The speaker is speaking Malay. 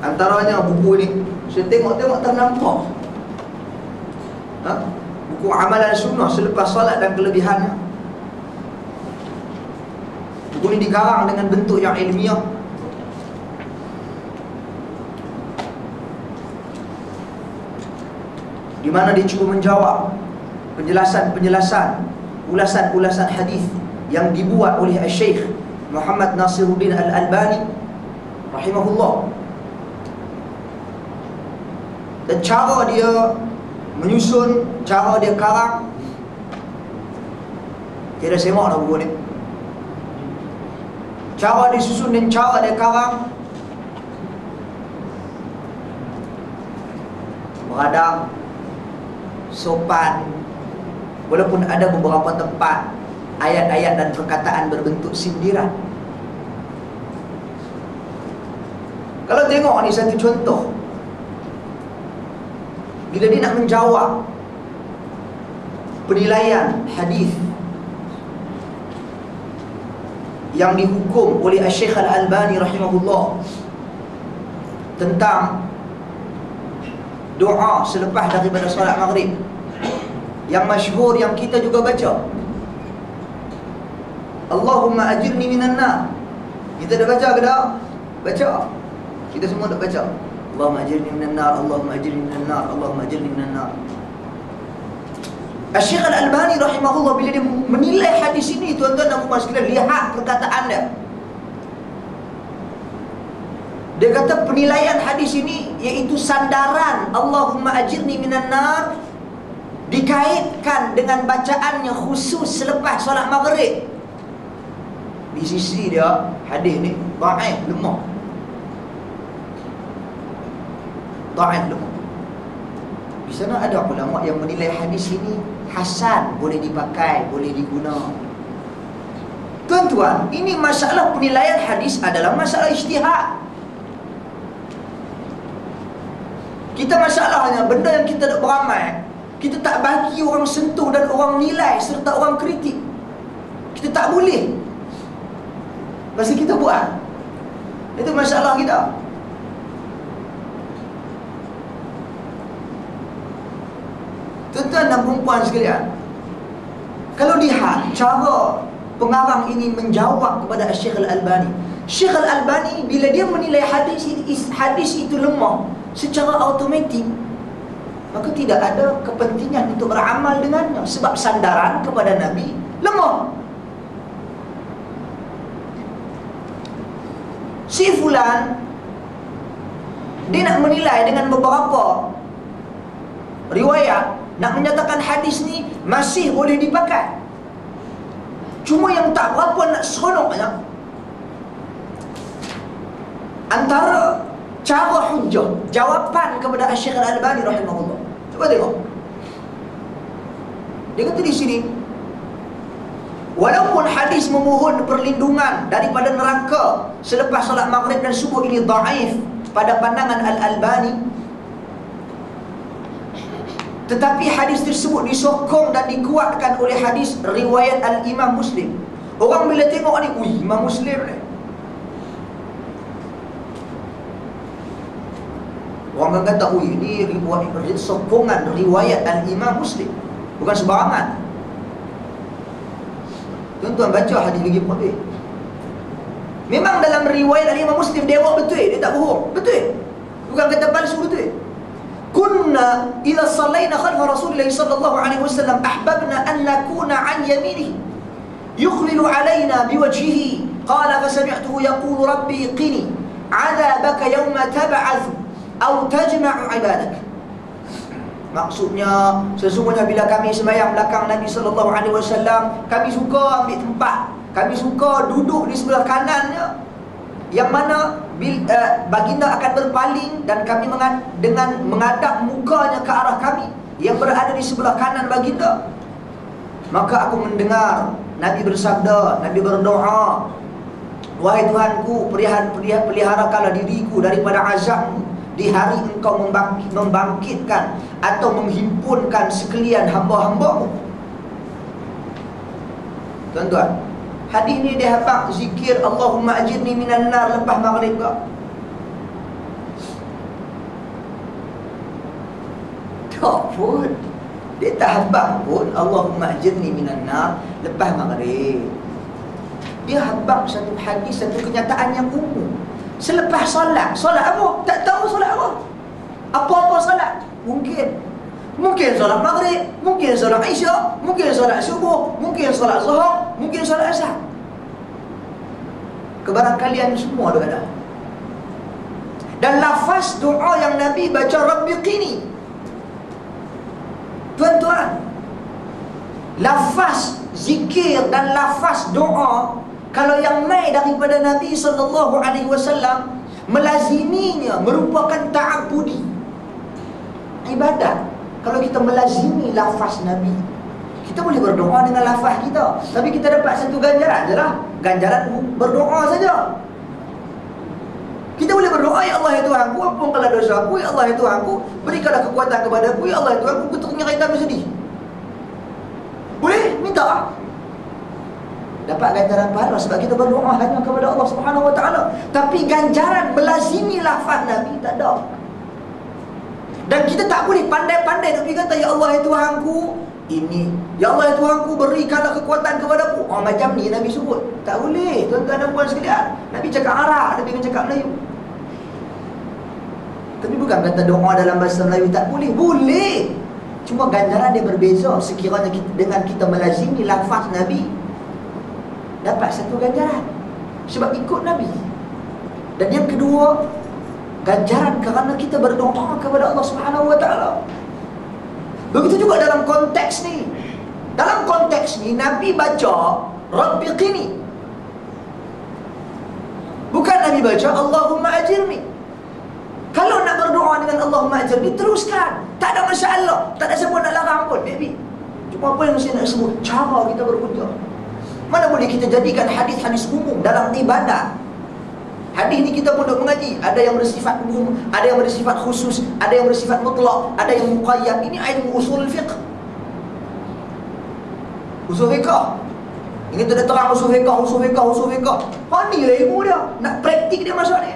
Antaranya buku ni. Saya tengok-tengok tak nampak. Ha? Buku amalan sunnah Selepas solat dan kelebihannya. Buku ni dikarang dengan bentuk yang ilmiah. Di mana dia cuba menjawab penjelasan-penjelasan ulasan-ulasan hadis yang dibuat oleh Syekh Muhammad Nasiruddin Al-Albani rahimahullah dan cara dia menyusun cara dia karang tiada semak dah buku ni. Cara dia susun dan cara dia karang beradab sopan walaupun ada beberapa tempat ayat-ayat dan perkataan berbentuk sindiran. Kalau tengok ni satu contoh bila dia nak menjawab penilaian hadis yang dihukum oleh Syekh Al-Albani rahimahullah tentang doa selepas daripada solat maghrib yang masyhur yang kita juga baca Allahumma ajirni minan nar. Kita dah baca ke tak? baca. Kita semua dah baca Ajirni minan nar Allahumma ajirni minan nar Allahumma ajirni minan nar Syekh Al-Albani rahimahullah bila dia menilai hadis ini tuan-tuan dan puan sekalian lihat perkataan dia dia kata penilaian hadis ini iaitu sandaran Allahumma ajirni minan nar dikaitkan dengan bacaannya khusus selepas solat maghrib. Di sisi dia hadis ni dhaif lemah. Dhaif lemah. Di sana ada ulama yang menilai hadis ini hasan, boleh dipakai, boleh diguna. Tuan-tuan, ini masalah penilaian hadis adalah masalah ijtihad. Kita masalahnya benda yang kita nak beramal Kita tak bagi orang sentuh dan orang nilai serta orang kritik Kita tak boleh Pasti kita buat Itu masalah kita Tuan-tuan dan perempuan sekalian Kalau lihat cara pengarang ini menjawab kepada Syekh Al-Albani. Syekh Al-Albani bila dia menilai hadis hadis itu lemah secara automatik maka tidak ada kepentingan untuk beramal dengannya sebab sandaran kepada Nabi lemah. Si fulan dia nak menilai dengan beberapa riwayat nak menyatakan hadis ni masih boleh dipakai cuma yang tak berapa nak seronoknya antara cara hujah jawapan kepada Syekh Al-Albani rahimahullah. Cuba tengok. Dia kata di sini Walaupun hadis memohon perlindungan daripada neraka selepas solat maghrib dan subuh ini dhaif pada pandangan Al-Albani tetapi hadis tersebut disokong dan dikuatkan oleh hadis riwayat Al-Imam Muslim. Orang bila tengok ni, "Ui, Imam Muslim ni." Orang akan kata, oh ini riwayat, sokongan riwayat Al-Imam Muslim. Bukan sebarangan Tuan-tuan baca hadis lagi boleh Memang dalam riwayat Al-Imam Muslim Dia betul, dia tak bohong. Betul Bukan kata palsu betul Ila salayna khalfa Rasulullah sallallahu alaihi wasallam ahbabna an nakuna an yaminihi yukhlilu alaina biwajhihi. Qala fasami'tuhu yaqulu rabbi qini adabaka yawma tab'athu atau tajma'u ibadak. Maksudnya sesungguhnya bila kami sembahyang belakang Nabi sallallahu alaihi wasallam kami suka ambil tempat kami suka duduk di sebelah kanannya yang mana uh, baginda akan berpaling dan kami dengan mengadap mukanya ke arah kami yang berada di sebelah kanan baginda. Maka aku mendengar Nabi bersabda Nabi berdoa wahai Tuhanku pelihara peliharakanlah diriku daripada azabmu di hari engkau membangkit, membangkitkan atau menghimpunkan sekalian hamba-hambamu. Tuan-tuan Hadis ni dia hafal zikir Allahumma ajirni minan nar lepas maghrib ke? Tak pun. Dia tak hafal pun Allahumma ajirni minan nar lepas maghrib. Dia hafal satu hadis, satu kenyataan yang umum. Selepas solat, solat apa? Tak tahu solat apa? Apa-apa solat? Mungkin Mungkin solat maghrib, mungkin solat isyak, mungkin solat subuh, mungkin solat zuhur, Mungkin solat asar. Kebarangkalian semua ada. Dan lafaz doa yang Nabi baca Rabbi qini. Tuan-tuan Lafaz zikir dan lafaz doa Kalau yang mai daripada Nabi SAW Melaziminya merupakan ta'abudi. Ibadat. Kalau kita melazimi lafaz Nabi Kita boleh berdoa dengan lafaz kita Tapi kita dapat satu ganjaran je lah Ganjaran berdoa saja kita boleh berdoa, Ya Allah ya Tuhan ku, ampunkanlah dosa aku, Ya Allah ya Tuhan ku, berikanlah kekuatan kepada aku, Ya Allah ya Tuhan ku, ketuknya kaitan sedih. Boleh? Minta. Dapat ganjaran pahala sebab kita berdoa hanya kepada Allah Subhanahu Wa Taala. Tapi ganjaran melazimi lafaz Nabi tak ada. Dan kita tak boleh pandai-pandai nak pergi kata, Ya Allah ya Tuhan ku, ini Ya Allah ya Tuhan ku berikanlah kekuatan kepada aku Oh macam ni Nabi sebut Tak boleh Tuan-tuan dan puan sekalian Nabi cakap Arab Nabi cakap Melayu tapi bukan kata doa dalam bahasa Melayu tak boleh. Boleh. Cuma ganjaran dia berbeza sekiranya kita, dengan kita melazimi lafaz Nabi. Dapat satu ganjaran. Sebab ikut Nabi. Dan yang kedua, ganjaran kerana kita berdoa kepada Allah Subhanahu Taala. Begitu juga dalam konteks ni. Dalam konteks ni Nabi baca Rabbi qini. Bukan Nabi baca Allahumma ajirni. Kalau nak berdoa dengan Allah Majid Diteruskan Tak ada masalah. Tak ada siapa nak larang pun Baby. Cuma apa yang mesti nak sebut? Cara kita berhujah Mana boleh kita jadikan hadis-hadis umum Dalam ibadat Hadis ni kita pun duk mengaji. Ada yang bersifat umum Ada yang bersifat khusus Ada yang bersifat mutlak Ada yang muqayyad. Ini ilmu usul fiqh Usul fiqh. Ini tu dia terang usul fiqh Usul fiqh Usul fiqh. Ha ni lah ilmu dia. Nak praktik dia masuk ni